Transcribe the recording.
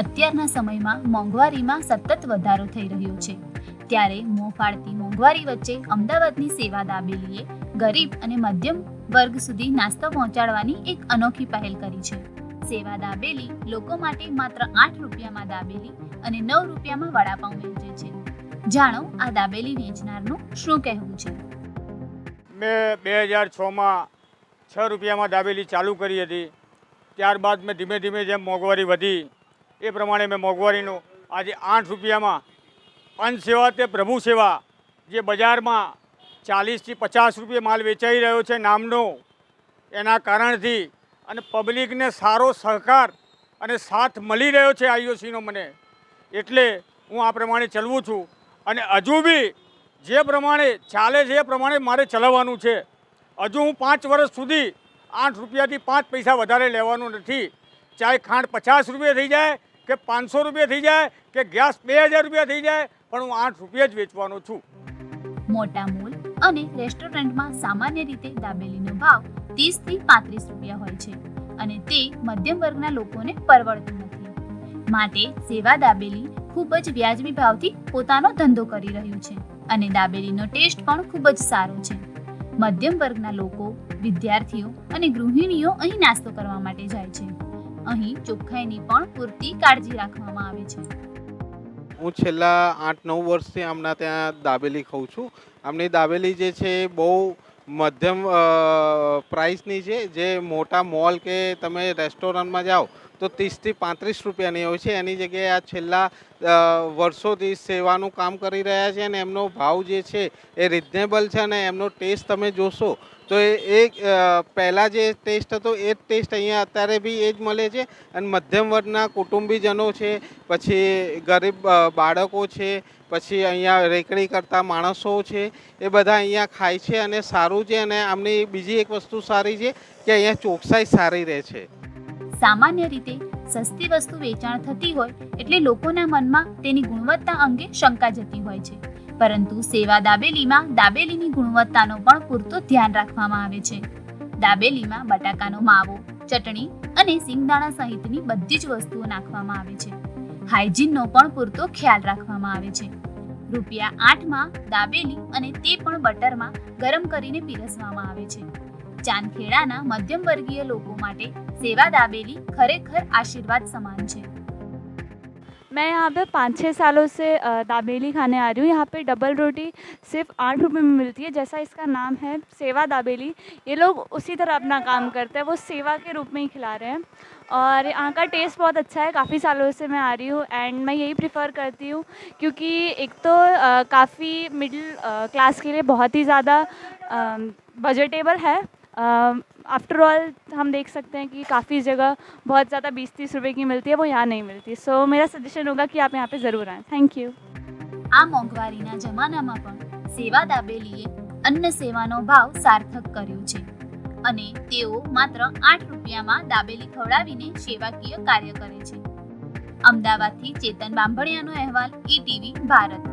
અત્યારના સમયમાં મોંઘવારીમાં સતત વધારો થઈ રહ્યો છે. ત્યારે મોં ફાળતી મોંઘવારી વચ્ચે અમદાવાદની સેવા દાબેલીએ ગરીબ અને મધ્યમ વર્ગ સુધી નાસ્તો પહોંચાડવાની એક અનોખી પહેલ કરી છે. સેવા દાબેલી લોકો માટે માત્ર આઠ રૂપિયામાં દાબેલી અને નવ રૂપિયામાં વડાપાઉં વેચે છે. જાણો આ દાબેલી વેચનારનું શું કહેવું છે? મેં બે હજાર છમાં છ રૂપિયામાં દાબેલી ચાલુ કરી હતી. ત્યારબાદ મેં ધીમે ધીમે જેમ મોંઘવારી વધી એ પ્રમાણે મેં મોંઘવારીનું આજે આઠ રૂપિયામાં અન્ન સેવા તે પ્રભુ સેવા જે બજારમાં ચાલીસથી પચાસ રૂપિયા માલ વેચાઈ રહ્યો છે નામનો, એના કારણથી અને પબ્લિકને સારો સહકાર અને સાથ મળી રહ્યો છે આઈઓસીનો મને. એટલે હું આ પ્રમાણે ચલવું છું અને હજુ બી જે પ્રમાણે ચાલે છે એ પ્રમાણે મારે ચલાવવાનું છે. હજુ હું પાંચ વર્ષ સુધી આઠ રૂપિયાથી પાંચ પૈસા વધારે લેવાનું નથી. ચાહે ખાંડ પચાસ રૂપિયા થઈ જાય કે પાંચસો રૂપિયા થઈ જાય કે ગેસ બે હજાર રૂપિયા થઈ જાય, પણ હું આઠ રૂપિયા જ વેચવાનો છું. મોટા મોલ અને રેસ્ટોરન્ટમાં સામાન્ય રીતે દાબેલીનો ભાવ ત્રીસથી પાંત્રીસ રૂપિયા હોય છે અને તે મધ્યમ વર્ગના લોકોને પરવડતું નથી. માટે સેવા દાબેલી ખૂબ જ વ્યાજબી ભાવથી પોતાનો ધંધો કરી રહ્યું છે અને દાબેલીનો ટેસ્ટ પણ ખૂબ જ સારો છે. મધ્યમ વર્ગના લોકો વિદ્યાર્થીઓ અને ગૃહિણીઓ અહીં નાસ્તો કરવા માટે જાય છે. અહીં ચોખ્ખાઈની પણ પૂરતી કાળજી રાખવામાં આવે છે. હું છેલ્લા આઠ નવ વર્ષથી આમના ત્યાં દાબેલી ખાઉં છું. આમની દાબેલી જે છે બહુ મધ્યમ પ્રાઇસની છે. જે મોટા મોલ કે તમે રેસ્ટોરન્ટમાં જાઓ તો ત્રીસથી પાંત્રીસ રૂપિયાની હોય છે. એની જગ્યાએ આ છેલ્લા વર્ષોથી સેવાનું કામ કરી રહ્યા છે અને એમનો ભાવ જે છે એ રિઝનેબલ છે અને એમનો ટેસ્ટ તમે જોશો તો એ પહેલાં જે ટેસ્ટ હતો એ જ ટેસ્ટ અહીંયા અત્યારે બી એ જ મળે છે અને મધ્યમ વર્ગના કુટુંબીજનો છે, પછી ગરીબ બાળકો છે, પછી અહીંયા રેકડી કરતા માણસો છે, એ બધા અહીંયા ખાય છે અને સારું છે અને આમની બીજી એક વસ્તુ સારી છે કે અહીંયા ચોકસાઈ સારી રહે છે. સામાન્ય રીતે સસ્તી વસ્તુ વેચાણ થતી હોય એટલે લોકોના મનમાં તેની ગુણવત્તા અંગે શંકા જતી હોય છે. પરંતુ સેવા દાબેલીમાં દાબેલીની ગુણવત્તાનો પણ પૂરતો ધ્યાન રાખવામાં આવે છે. દાબેલીમાં બટાકાનો માવો, ચટણી અને સિંગદાણા સહિતની બધી જ વસ્તુઓ નાખવામાં આવે છે. હાઇજીનનો પણ પૂરતો ખ્યાલ રાખવામાં આવે છે. રૂપિયા આઠમાં દાબેલી અને તે પણ બટરમાં ગરમ કરીને પીરસવામાં આવે છે. ચાંદખેડાના મધ્યમ વર્ગીય લોકો માટે સેવા દાબેલી ખરેખર આશીર્વાદ સમાન છે. मैं यहाँ पे पाँच छः सालों से दाबेली खाने आ रही हूँ। यहाँ पे डबल रोटी सिर्फ़ आठ रुपए में मिलती है, जैसा इसका नाम है, सेवा दाबेली। ये लोग उसी तरह अपना काम करते हैं, वो सेवा के रूप में ही खिला रहे हैं। और यहाँ का टेस्ट बहुत अच्छा है, काफ़ी सालों से मैं आ रही हूँ एंड मैं यही प्रिफ़र करती हूँ क्योंकि एक तो काफ़ी मिडिल क्लास के लिए बहुत ही ज़्यादा बजटेबल है। आफ्टर ऑल हम देख सकते हैं कि काफ़ी जगह बहुत ज़्यादा बीस तीस रुपए की मिलती है वो यहाँ नहीं मिलती सो मेरा सजेशन होगा कि आप यहाँ पे ज़रूर आएँ थैंक यू આ મોંઘવારીના જમાનામાં પણ સેવા દાબેલીએ અન્ન સેવાનો ભાવ સાર્થક કર્યો છે અને તેઓ માત્ર આઠ રૂપિયામાં દાબેલી ખવડાવીને સેવાકીય કાર્ય કરે છે અમદાવાદથી ચેતન બાંભણિયાનો અહેવાલ ઈટીવી ભારત